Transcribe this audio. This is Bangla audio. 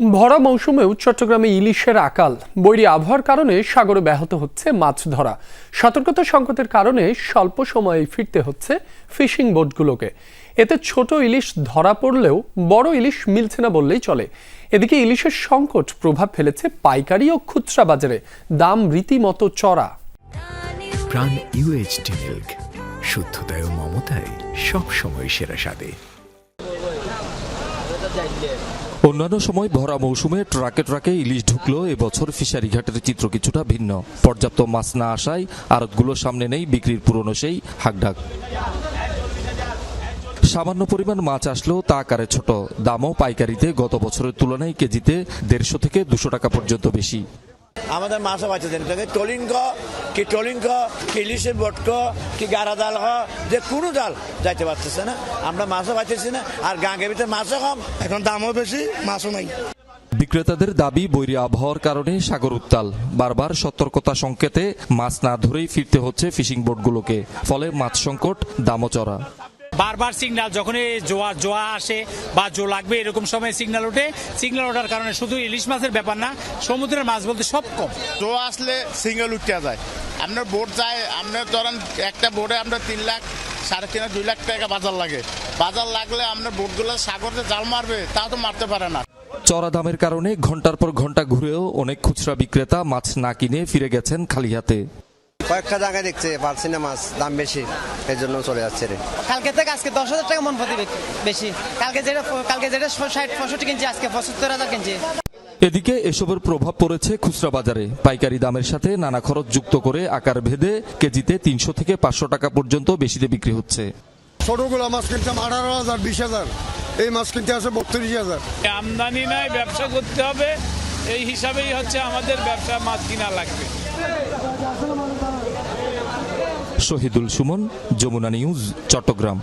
ভরা মৌসুমেও চট্টগ্রামে ইলিশের আকাল। বৈরী আবহাওয়ার কারণে সাগরে ব্যাহত হচ্ছে মাছ ধরা। সতর্কতা সংকটের কারণে স্বল্প সময়ে ফিরতে হচ্ছে ফিশিং বোটগুলোকে। এতে ছোট ইলিশ ধরা পড়লেও বড় ইলিশ মিলছে না বললেই চলে। এদিকে ইলিশের সংকট প্রভাব ফেলেছে পাইকারি ও খুচরা বাজারে। দাম রীতিমতো চড়া। প্রাণ ইউএইচডি মিল্ক। শুদ্ধতায় ও মমতায় সবসময় সেরা স্বাদে। অন্যান্য সময় ভরা মৌসুমে ট্রাকে ট্রাকে ইলিশ ঢুকলো, এবছর ফিশারি ঘাটের চিত্র কিছুটা ভিন্ন। পর্যাপ্ত মাছ না আসায় আড়তগুলোর সামনে নেই, বিক্রির পুরনো সেই হাকডাক সামান্য পরিমাণ মাছ আসলেও তা আকারে ছোট। দামও পাইকারিতে গত বছরের তুলনায় কেজিতে দেড়শো থেকে দুশো টাকা পর্যন্ত বেশি। আমাদের মাছও বাঁচে দেন টলিঙ্গ কি টলিঙ্গ কি ইলিশের বটক কি গারা জাল হ যে কোনো জাল যাইতে পারতেছে না। আমরা মাছও বাঁচতেছি না আর গাঙ্গের ভিতরে মাছও কম। এখন দামও বেশি মাছও নাই। বিক্রেতাদের দাবি বৈরী আবহাওয়ার কারণে সাগর উত্তাল। বারবার সতর্কতা সংকেতে মাছ না ধরেই ফিরতে হচ্ছে ফিশিং বোটগুলোকে। ফলে মাছ সংকট দামও চড়া। বারবার সিগন্যাল যখনই জোয়া জোয়া আসে বা জো লাগবে এরকম সময় সিগনাল ওঠে। সিগনাল ওঠার কারণে শুধু ইলিশ মাছের ব্যাপার না সমুদ্রের মাছ বলতে সব কম। তো আসলে সিগনাল উঠতে যায়। আপনার বোট যায় আপনার ধরেন একটা বোটে আপনার তিন লাখ সাড়ে তিন দুই লাখ টাকা বাজার লাগে। বাজার লাগলে আপনার বোটগুলো সাগরে জাল মারবে তা তো মারতে পারে না। চড়া দামের কারণে ঘণ্টার পর ঘণ্টা ঘুরেও অনেক খুচরা বিক্রেতা মাছ না কিনে ফিরে গেছেন খালি হাতে। কয়েকটা জায়গায় দেখছে পারছি না মাছ দাম বেশি এই জন্য চলে যাচ্ছে রে। কালকে থেকে আজকে দশ হাজার টাকা মন প্রতি বেশি। কালকে যেটা কালকে যেটা ষাট পঁয়ষট্টি কিনছি আজকে পঁচাত্তর হাজার কিনছি। এদিকে এসবের প্রভাব পড়েছে খুচরা বাজারে। পাইকারি দামের সাথে নানা খরচ যুক্ত করে আকার ভেদে কেজিতে তিনশো থেকে পাঁচশো টাকা পর্যন্ত বেশিতে বিক্রি হচ্ছে। ছোটগুলো মাছ কিনতাম আঠারো হাজার বিশ হাজার। এই মাছ কিনতে আসে বত্রিশ হাজার। আমদানি নাই ব্যবসা করতে হবে এই হিসাবেই হচ্ছে আমাদের ব্যবসা মাছ কিনা লাগবে। শহীদুল সুমন যমুনা নিউজ চট্টগ্রাম।